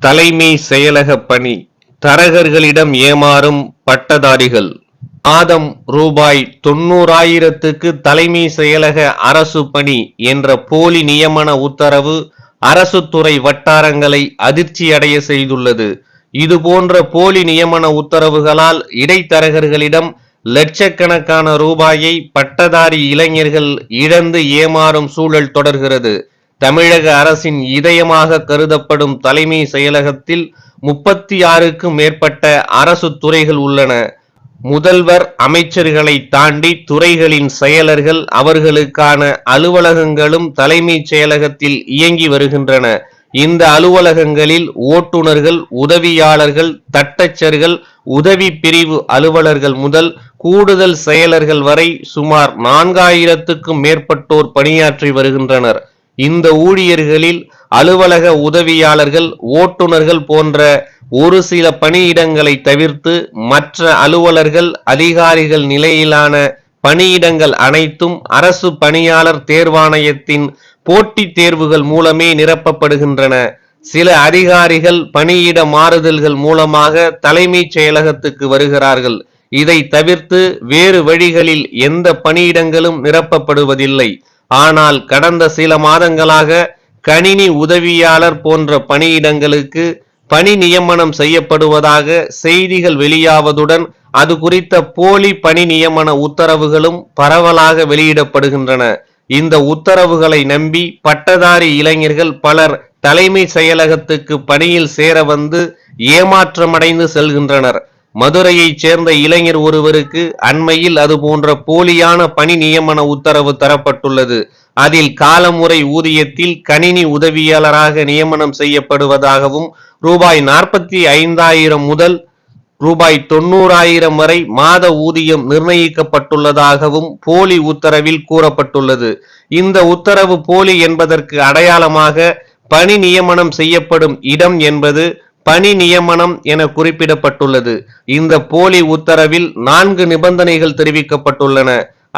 தலைமை செயலக பணி. தரகர்களிடம் ஏமாறும் பட்டதாரிகள். மாதம் ரூபாய் தொண்ணூறாயிரத்துக்கு தலைமை செயலக அரசு பணி என்ற போலி நியமன உத்தரவு அரசு துறை வட்டாரங்களை அதிர்ச்சியடைய செய்துள்ளது. இது போன்ற போலி நியமன உத்தரவுகளால் இடைத்தரகர்களிடம் லட்சக்கணக்கான ரூபாயை பட்டதாரி இளைஞர்கள் இழந்து ஏமாறும் சூழல் தொடர்கிறது. தமிழக அரசின் இதயமாக கருதப்படும் தலைமை செயலகத்தில் முப்பத்தி ஆறுக்கும் மேற்பட்ட அரசு துறைகள் உள்ளன. முதல்வர் அமைச்சர்களை தாண்டி துறைகளின் செயலர்கள் அவர்களுக்கான அலுவலகங்களும் தலைமைச் செயலகத்தில் இயங்கி வருகின்றன. இந்த அலுவலகங்களில் ஓட்டுநர்கள் உதவியாளர்கள் தட்டச்சர்கள் உதவி பிரிவு அலுவலர்கள் முதல் கூடுதல் செயலர்கள் வரை சுமார் நான்காயிரத்துக்கும் மேற்பட்டோர் பணியாற்றி வருகின்றனர். இந்த ஊழியர்களில் அலுவலக உதவியாளர்கள் ஓட்டுநர்கள் போன்ற ஒரு சில பணியிடங்களை தவிர்த்து மற்ற அலுவலர்கள் அதிகாரிகள் நிலையிலான பணியிடங்கள் அனைத்தும் அரசு பணியாளர் தேர்வாணையத்தின் போட்டித் தேர்வுகள் மூலமே நிரப்பப்படுகின்றன. சில அதிகாரிகள் பணியிட மாறுதல்கள் மூலமாக தலைமைச் செயலகத்துக்கு வருகிறார்கள். இதை தவிர்த்து வேறு வழிகளில் எந்த பணியிடங்களும் நிரப்பப்படுவதில்லை. ஆனால் கடந்த சில மாதங்களாக கணினி உதவியாளர் போன்ற பணியிடங்களுக்கு பணி நியமனம் செய்யப்படுவதாக செய்திகள் வெளியாவதுடன் அது குறித்த போலி பணி நியமன உத்தரவுகளும் பரவலாக வெளியிடப்படுகின்றன. இந்த உத்தரவுகளை நம்பி பட்டதாரி இளைஞர்கள் பலர் தலைமை செயலகத்துக்கு பணியில் சேர வந்து ஏமாற்றமடைந்து செல்கின்றனர். மதுரையைச் சேர்ந்த இளைஞர் ஒருவருக்கு அண்மையில் அது போன்ற போலியான பணி நியமன உத்தரவு தரப்பட்டுள்ளது. அதில் காலமுறை ஊதியத்தில் கணினி உதவியாளராக நியமனம் செய்யப்படுவதாகவும் ரூபாய் நாற்பத்தி ஐந்தாயிரம் முதல் ரூபாய் தொண்ணூறாயிரம் வரை மாத ஊதியம் நிர்ணயிக்கப்பட்டுள்ளதாகவும் போலி உத்தரவில் கூறப்பட்டுள்ளது. இந்த உத்தரவு போலி என்பதற்கு அடையாளமாக பணி நியமனம் செய்யப்படும் இடம் என்பது பணி நியமனம் என குறிப்பிடப்பட்டுள்ளது. இந்த போலி உத்தரவில் நான்கு நிபந்தனைகள் தெரிவிக்கப்பட்டுள்ளன.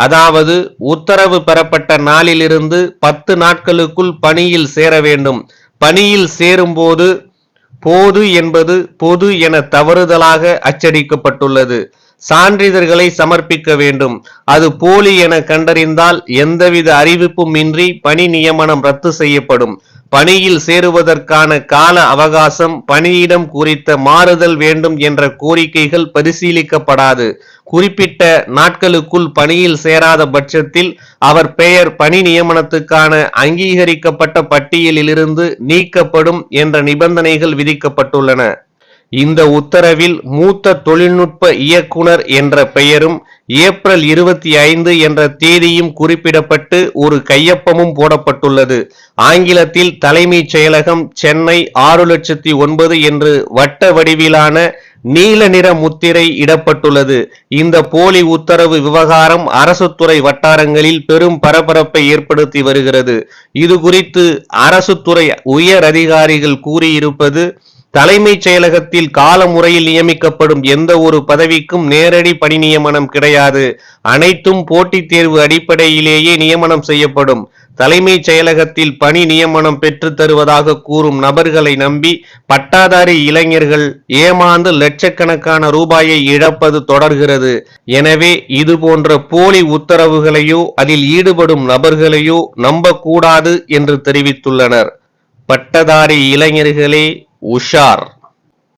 அதாவது உத்தரவு பெறப்பட்ட நாளிலிருந்து பத்து நாட்களுக்குள் பணியில் சேர வேண்டும். பணியில் சேரும்போது போது என்பது பொது என தவறுதலாக அச்சடிக்கப்பட்டுள்ளது. சான்றிதழ்களை சமர்ப்பிக்க வேண்டும். அது போலி என கண்டறிந்தால் எந்தவித அறிவிப்பும் இன்றி பணி நியமனம் ரத்து செய்யப்படும். பணியில் சேருவதற்கான கால அவகாசம் பணியிடம் குறித்த மாறுதல் வேண்டும் என்ற கோரிக்கைகள் பரிசீலிக்கப்படாது. குறிப்பிட்ட நாட்களுக்குள் பணியில் சேராத பட்சத்தில் அவர் பெயர் பணி நியமனத்துக்கான அங்கீகரிக்கப்பட்ட பட்டியலிலிருந்து நீக்கப்படும் என்ற நிபந்தனைகள் விதிக்கப்பட்டுள்ளன. இந்த உத்தரவில் மூத்த தொழில்நுட்ப இயக்குனர் என்ற பெயரும் ஏப்ரல் இருபத்தி ஐந்து என்ற தேதியும் குறிப்பிடப்பட்டு ஒரு கையொப்பமும் போடப்பட்டுள்ளது. ஆங்கிலத்தில் தலைமைச் செயலகம் சென்னை ஆறு லட்சத்தி ஒன்பது என்று வட்ட வடிவிலான நீல நிற முத்திரை இடப்பட்டுள்ளது. இந்த போலி உத்தரவு விவகாரம் அரசு துறை வட்டாரங்களில் பெரும் பரபரப்பை ஏற்படுத்தி வருகிறது. இது குறித்து அரசு துறை உயர் அதிகாரிகள் கூறியிருப்பது தலைமைச் செயலகத்தில் கால முறையில் நியமிக்கப்படும் எந்த ஒரு பதவிக்கும் நேரடி பணி நியமனம் கிடையாது. அனைத்தும் போட்டித் தேர்வு அடிப்படையிலேயே நியமனம் செய்யப்படும். தலைமைச் செயலகத்தில் பணி நியமனம் பெற்று தருவதாக கூறும் நபர்களை நம்பி பட்டாதாரி இளைஞர்கள் ஏமாந்து லட்சக்கணக்கான ரூபாயை இழப்பது தொடர்கிறது. எனவே இது போன்ற போலி உத்தரவுகளையோ அதில் ஈடுபடும் நபர்களையோ நம்பக்கூடாது என்று தெரிவித்துள்ளனர். பட்டதாரி இளைஞர்களே وشار.